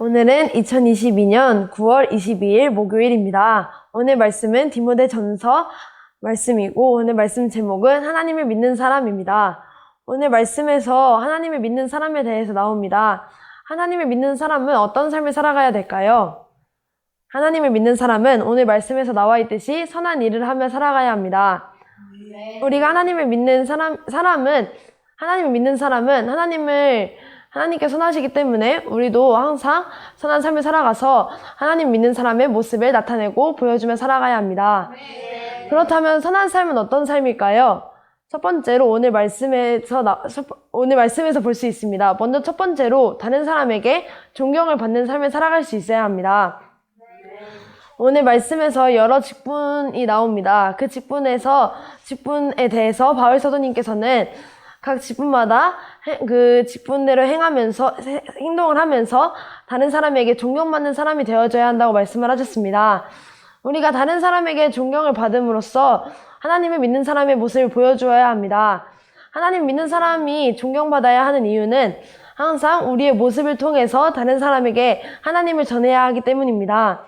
오늘은 2022년 9월 22일 목요일입니다. 오늘 말씀은 디모데 전서 말씀이고 오늘 말씀 제목은 하나님을 믿는 사람입니다. 오늘 말씀에서 하나님을 믿는 사람에 대해서 나옵니다. 하나님을 믿는 사람은 어떤 삶을 살아가야 될까요? 하나님을 믿는 사람은 오늘 말씀에서 나와 있듯이 선한 일을 하며 살아가야 합니다. 우리가 하나님을 믿는 사람, 사람은, 하나님을 믿는 사람은 하나님을, 하나님께 선하시기 때문에 우리도 항상 선한 삶을 살아가서 하나님 믿는 사람의 모습을 나타내고 보여주며 살아가야 합니다. 그렇다면 선한 삶은 어떤 삶일까요? 첫 번째로 오늘 말씀에서 나, 오늘 말씀에서 볼 수 있습니다. 먼저 첫 번째로 다른 사람에게 존경을 받는 삶을 살아갈 수 있어야 합니다. 오늘 말씀에서 여러 직분이 나옵니다. 그 직분에서 직분에 대해서 바울 사도님께서는 각 직분마다 해- 그 직분대로 행하면서 해- 행동을 하면서 다른 사람에게 존경받는 사람이 되어줘야 한다고 말씀을 하셨습니다. 우리가 다른 사람에게 존경을 받음으로써 하나님을 믿는 사람의 모습을 보여주어야 합니다. 하나님 믿는 사람이 존경받아야 하는 이유는 항상 우리의 모습을 통해서 다른 사람에게 하나님을 전해야 하기 때문입니다.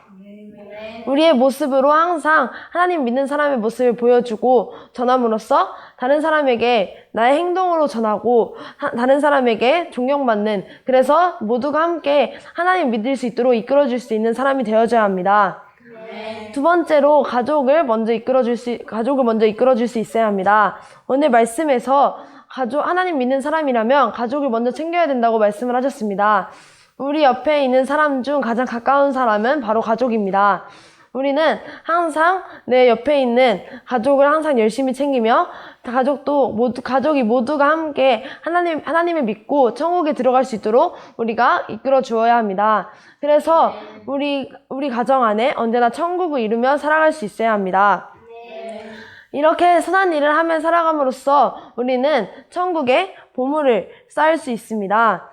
우리의 모습으로 항상 하나님 믿는 사람의 모습을 보여주고 전함으로써 다른 사람에게 나의 행동으로 전하고 하- 다른 사람에게 존경받는 그래서 모두가 함께 하나님 믿을 수 있도록 이끌어 줄 수 있는 사람이 되어줘야 합니다. 두 번째로 가족을 먼저 이끌어 줄 수 가족을 먼저 이끌어 줄 수 있어야 합니다. 오늘 말씀에서 가족 하나님 믿는 사람이라면 가족을 먼저 챙겨야 된다고 말씀을 하셨습니다. 우리 옆에 있는 사람 중 가장 가까운 사람은 바로 가족입니다. 우리는 항상 내 옆에 있는 가족을 항상 열심히 챙기며 가족도 모두 가족이 모두가 함께 하나님 하나님을 믿고 천국에 들어갈 수 있도록 우리가 이끌어 주어야 합니다. 그래서 우리 우리 가정 안에 언제나 천국을 이루며 살아갈 수 있어야 합니다. 이렇게 선한 일을 하며 살아감으로써 우리는 천국의 보물을 쌓을 수 있습니다.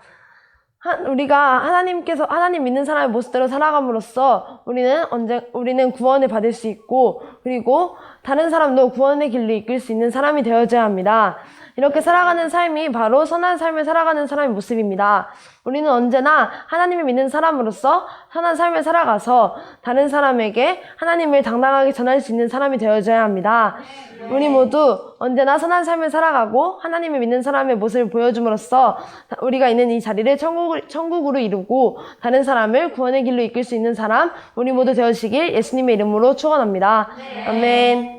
한- 우리가 하나님께서 하나님 믿는 사람의 모습대로 살아감으로써 우리는 언제 우리는 구원을 받을 수 있고 그리고 다른 사람도 구원의 길로 이끌 수 있는 사람이 되어져야 합니다. 이렇게 살아가는 삶이 바로 선한 삶을 살아가는 사람의 모습입니다. 우리는 언제나 하나님을 믿는 사람으로서 선한 삶을 살아가서 다른 사람에게 하나님을 당당하게 전할 수 있는 사람이 되어져야 합니다. 우리 모두 언제나 선한 삶을 살아가고 하나님을 믿는 사람의 모습을 보여줌으로써 우리가 있는 이 자리를 천국을, 천국으로 이루고 다른 사람을 구원의 길로 이끌 수 있는 사람 우리 모두 되어지길 예수님의 이름으로 축원합니다. 아멘.